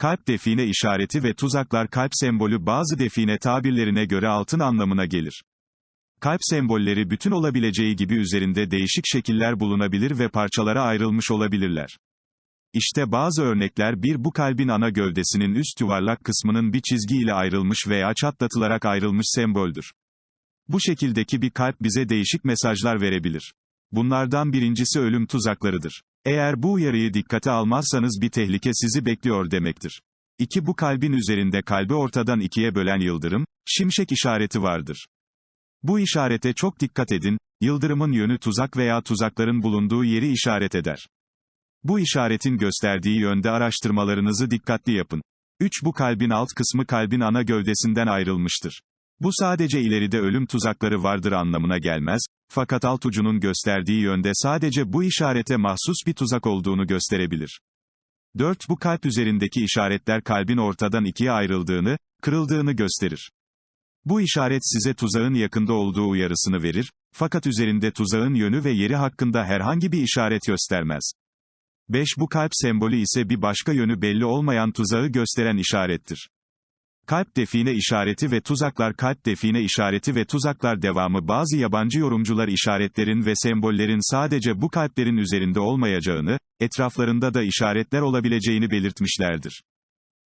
Kalp define işareti ve tuzaklar kalp sembolü bazı define tabirlerine göre altın anlamına gelir. Kalp sembolleri bütün olabileceği gibi üzerinde değişik şekiller bulunabilir ve parçalara ayrılmış olabilirler. İşte bazı örnekler bir bu kalbin ana gövdesinin üst yuvarlak kısmının bir çizgi ile ayrılmış veya çatlatılarak ayrılmış semboldür. Bu şekildeki bir kalp bize değişik mesajlar verebilir. Bunlardan birincisi ölüm tuzaklarıdır. Eğer bu uyarıyı dikkate almazsanız bir tehlike sizi bekliyor demektir. 2. Bu kalbin üzerinde kalbi ortadan ikiye bölen yıldırım, şimşek işareti vardır. Bu işarete çok dikkat edin, yıldırımın yönü tuzak veya tuzakların bulunduğu yeri işaret eder. Bu işaretin gösterdiği yönde araştırmalarınızı dikkatli yapın. 3. Bu kalbin alt kısmı kalbin ana gövdesinden ayrılmıştır. Bu sadece ileride ölüm tuzakları vardır anlamına gelmez, fakat alt ucunun gösterdiği yönde sadece bu işarete mahsus bir tuzak olduğunu gösterebilir. 4. Bu kalp üzerindeki işaretler kalbin ortadan ikiye ayrıldığını, kırıldığını gösterir. Bu işaret size tuzağın yakında olduğu uyarısını verir, fakat üzerinde tuzağın yönü ve yeri hakkında herhangi bir işaret göstermez. 5. Bu kalp sembolü ise bir başka yönü belli olmayan tuzağı gösteren işarettir. Kalp define işareti ve tuzaklar kalp define işareti ve tuzaklar devamı bazı yabancı yorumcular işaretlerin ve sembollerin sadece bu kalplerin üzerinde olmayacağını, etraflarında da işaretler olabileceğini belirtmişlerdir.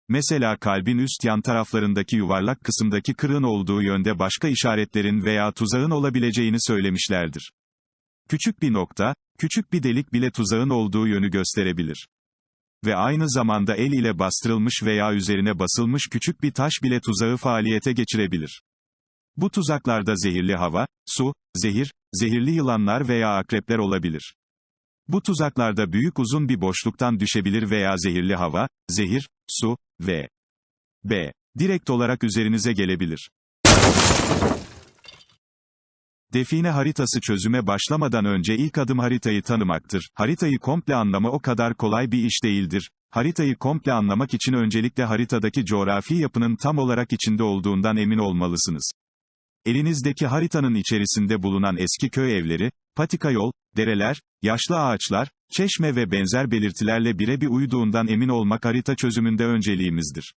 Mesela kalbin üst yan taraflarındaki yuvarlak kısımdaki kırığın olduğu yönde başka işaretlerin veya tuzağın olabileceğini söylemişlerdir. Küçük bir nokta, küçük bir delik bile tuzağın olduğu yönü gösterebilir. Ve aynı zamanda el ile bastırılmış veya üzerine basılmış küçük bir taş bile tuzağı faaliyete geçirebilir. Bu tuzaklarda zehirli hava, su, zehir, zehirli yılanlar veya akrepler olabilir. Bu tuzaklarda büyük uzun bir boşluktan düşebilir veya zehirli hava, zehir, su ve b. direkt olarak üzerinize gelebilir. Define haritası çözüme başlamadan önce ilk adım haritayı tanımaktır. Haritayı komple anlama o kadar kolay bir iş değildir. Haritayı komple anlamak için öncelikle haritadaki coğrafi yapının tam olarak içinde olduğundan emin olmalısınız. Elinizdeki haritanın içerisinde bulunan eski köy evleri, patika yol, dereler, yaşlı ağaçlar, çeşme ve benzer belirtilerle birebir uyduğundan emin olmak harita çözümünde önceliğimizdir.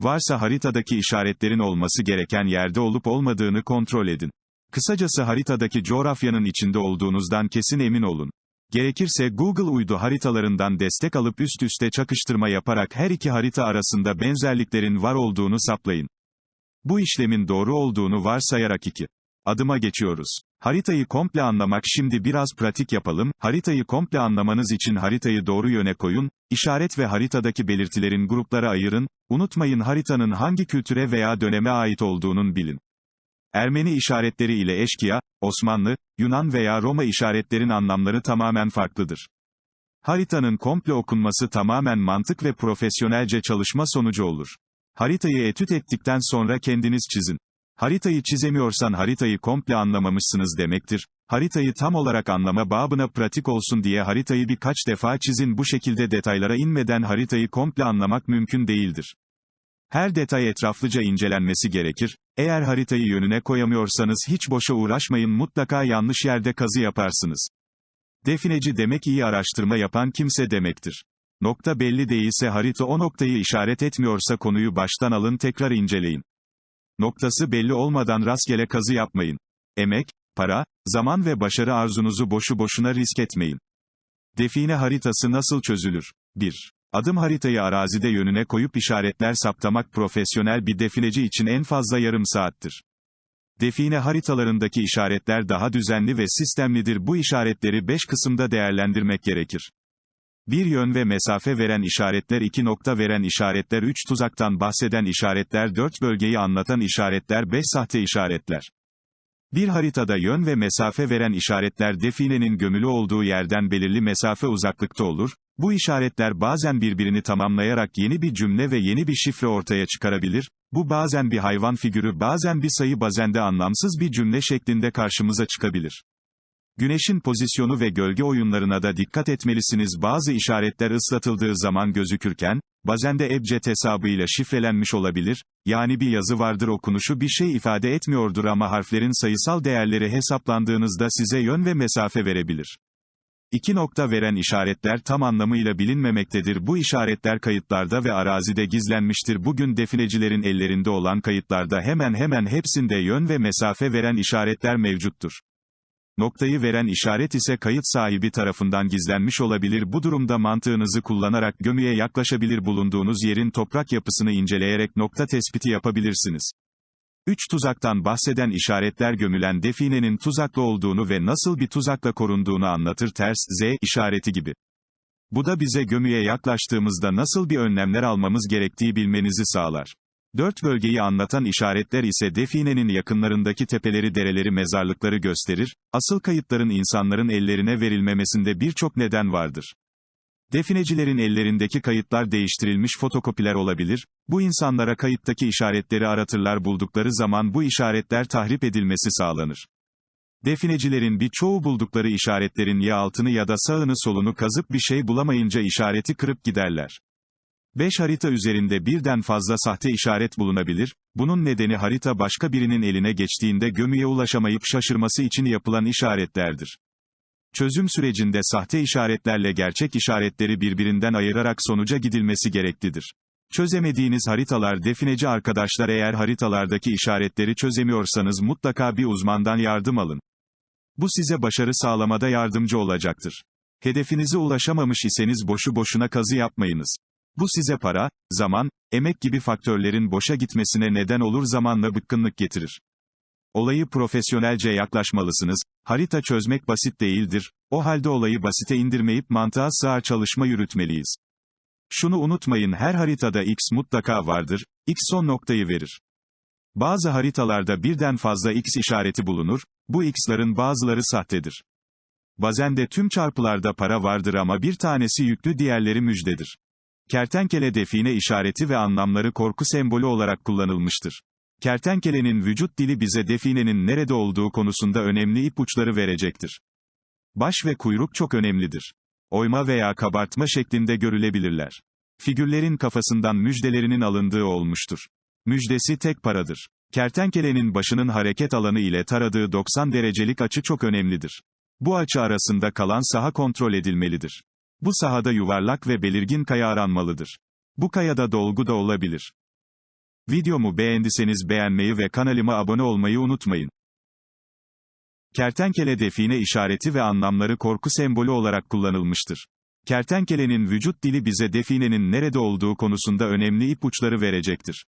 Varsa haritadaki işaretlerin olması gereken yerde olup olmadığını kontrol edin. Kısacası haritadaki coğrafyanın içinde olduğunuzdan kesin emin olun. Gerekirse Google uydu haritalarından destek alıp üst üste çakıştırma yaparak her iki harita arasında benzerliklerin var olduğunu saplayın. Bu işlemin doğru olduğunu varsayarak iki adıma geçiyoruz. Haritayı komple anlamak şimdi biraz pratik yapalım. Haritayı komple anlamanız için haritayı doğru yöne koyun, işaret ve haritadaki belirtilerin gruplara ayırın, unutmayın haritanın hangi kültüre veya döneme ait olduğunun bilin. Ermeni işaretleri ile eşkıya, Osmanlı, Yunan veya Roma işaretlerin anlamları tamamen farklıdır. Haritanın komple okunması tamamen mantık ve profesyonelce çalışma sonucu olur. Haritayı etüt ettikten sonra kendiniz çizin. Haritayı çizemiyorsan haritayı komple anlamamışsınız demektir. Haritayı tam olarak anlama babına pratik olsun diye haritayı birkaç defa çizin bu şekilde detaylara inmeden haritayı komple anlamak mümkün değildir. Her detay etraflıca incelenmesi gerekir. Eğer haritayı yönüne koyamıyorsanız hiç boşa uğraşmayın mutlaka yanlış yerde kazı yaparsınız. Defineci demek iyi araştırma yapan kimse demektir. Nokta belli değilse harita o noktayı işaret etmiyorsa konuyu baştan alın tekrar inceleyin. Noktası belli olmadan rastgele kazı yapmayın. Emek, para, zaman ve başarı arzunuzu boşu boşuna risk etmeyin. Define haritası nasıl çözülür? 1. Adım haritayı arazide yönüne koyup işaretler saptamak profesyonel bir defineci için en fazla yarım saattir. Define haritalarındaki işaretler daha düzenli ve sistemlidir. Bu işaretleri 5 kısımda değerlendirmek gerekir. Bir yön ve mesafe veren işaretler 2 nokta veren işaretler 3 tuzaktan bahseden işaretler 4 bölgeyi anlatan işaretler 5 sahte işaretler. Bir haritada yön ve mesafe veren işaretler definenin gömülü olduğu yerden belirli mesafe uzaklıkta olur, bu işaretler bazen birbirini tamamlayarak yeni bir cümle ve yeni bir şifre ortaya çıkarabilir, bu bazen bir hayvan figürü bazen bir sayı bazen de anlamsız bir cümle şeklinde karşımıza çıkabilir. Güneşin pozisyonu ve gölge oyunlarına da dikkat etmelisiniz bazı işaretler ıslatıldığı zaman gözükürken, bazen de ebced hesabıyla şifrelenmiş olabilir, yani bir yazı vardır okunuşu bir şey ifade etmiyordur ama harflerin sayısal değerleri hesaplandığınızda size yön ve mesafe verebilir. İki nokta veren işaretler tam anlamıyla bilinmemektedir. Bu işaretler kayıtlarda ve arazide gizlenmiştir. Bugün definecilerin ellerinde olan kayıtlarda hemen hemen hepsinde yön ve mesafe veren işaretler mevcuttur. Noktayı veren işaret ise kayıt sahibi tarafından gizlenmiş olabilir. Bu durumda mantığınızı kullanarak gömüye yaklaşabilir bulunduğunuz yerin toprak yapısını inceleyerek nokta tespiti yapabilirsiniz. Üç tuzaktan bahseden işaretler gömülen definenin tuzaklı olduğunu ve nasıl bir tuzakla korunduğunu anlatır ters, Z, işareti gibi. Bu da bize gömüye yaklaştığımızda nasıl bir önlemler almamız gerektiği bilmenizi sağlar. Dört bölgeyi anlatan işaretler ise definenin yakınlarındaki tepeleri dereleri mezarlıkları gösterir, asıl kayıtların insanların ellerine verilmemesinde birçok neden vardır. Definecilerin ellerindeki kayıtlar değiştirilmiş fotokopiler olabilir, bu insanlara kayıttaki işaretleri aratırlar buldukları zaman bu işaretler tahrip edilmesi sağlanır. Definecilerin birçoğu buldukları işaretlerin ya altını ya da sağını solunu kazıp bir şey bulamayınca işareti kırıp giderler. 5 harita üzerinde birden fazla sahte işaret bulunabilir, bunun nedeni harita başka birinin eline geçtiğinde gömüye ulaşamayıp şaşırması için yapılan işaretlerdir. Çözüm sürecinde sahte işaretlerle gerçek işaretleri birbirinden ayırarak sonuca gidilmesi gereklidir. Çözemediğiniz haritalar defineci arkadaşlar eğer haritalardaki işaretleri çözemiyorsanız mutlaka bir uzmandan yardım alın. Bu size başarı sağlamada yardımcı olacaktır. Hedefinize ulaşamamış iseniz boşu boşuna kazı yapmayınız. Bu size para, zaman, emek gibi faktörlerin boşa gitmesine neden olur zamanla bıkkınlık getirir. Olayı profesyonelce yaklaşmalısınız, harita çözmek basit değildir, o halde olayı basite indirmeyip mantığa sığar çalışma yürütmeliyiz. Şunu unutmayın her haritada X mutlaka vardır, X son noktayı verir. Bazı haritalarda birden fazla X işareti bulunur, bu X'ların bazıları sahtedir. Bazen de tüm çarpılarda para vardır ama bir tanesi yüklü diğerleri müjdedir. Kertenkele define işareti ve anlamları korku sembolü olarak kullanılmıştır. Kertenkelenin vücut dili bize definenin nerede olduğu konusunda önemli ipuçları verecektir. Baş ve kuyruk çok önemlidir. Oyma veya kabartma şeklinde görülebilirler. Figürlerin kafasından müjdelerinin alındığı olmuştur. Müjdesi tek paradır. Kertenkelenin başının hareket alanı ile taradığı 90 derecelik açı çok önemlidir. Bu açı arasında kalan saha kontrol edilmelidir. Bu sahada yuvarlak ve belirgin kaya aranmalıdır. Bu kayada dolgu da olabilir. Videomu beğendiyseniz beğenmeyi ve kanalıma abone olmayı unutmayın. Kertenkele define işareti ve anlamları korku sembolü olarak kullanılmıştır. Kertenkelenin vücut dili bize definenin nerede olduğu konusunda önemli ipuçları verecektir.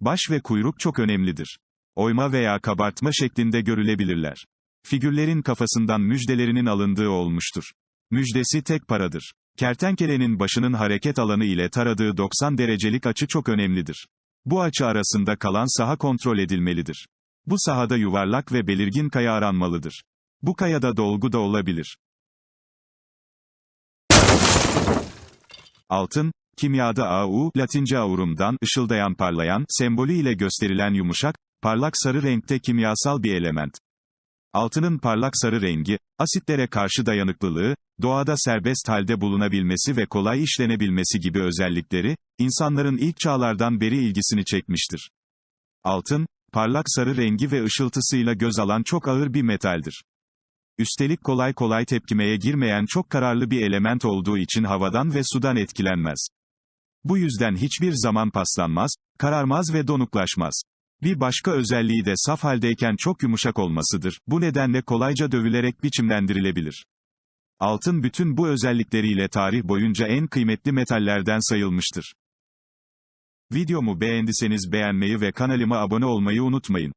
Baş ve kuyruk çok önemlidir. Oyma veya kabartma şeklinde görülebilirler. Figürlerin kafasından müjdelerinin alındığı olmuştur. Müjdesi tek paradır. Kertenkelenin başının hareket alanı ile taradığı 90 derecelik açı çok önemlidir. Bu açı arasında kalan saha kontrol edilmelidir. Bu sahada yuvarlak ve belirgin kaya aranmalıdır. Bu kayada dolgu da olabilir. Altın, kimyada AU, Latince aurumdan, ışıldayan parlayan, sembolü ile gösterilen yumuşak, parlak sarı renkte kimyasal bir element. Altının parlak sarı rengi, asitlere karşı dayanıklılığı, doğada serbest halde bulunabilmesi ve kolay işlenebilmesi gibi özellikleri, insanların ilk çağlardan beri ilgisini çekmiştir. Altın, parlak sarı rengi ve ışıltısıyla göz alan çok ağır bir metaldir. Üstelik kolay kolay tepkimeye girmeyen çok kararlı bir element olduğu için havadan ve sudan etkilenmez. Bu yüzden hiçbir zaman paslanmaz, kararmaz ve donuklaşmaz. Bir başka özelliği de saf haldeyken çok yumuşak olmasıdır. Bu nedenle kolayca dövülerek biçimlendirilebilir. Altın bütün bu özellikleriyle tarih boyunca en kıymetli metallerden sayılmıştır. Videomu beğendiyseniz beğenmeyi ve kanalıma abone olmayı unutmayın.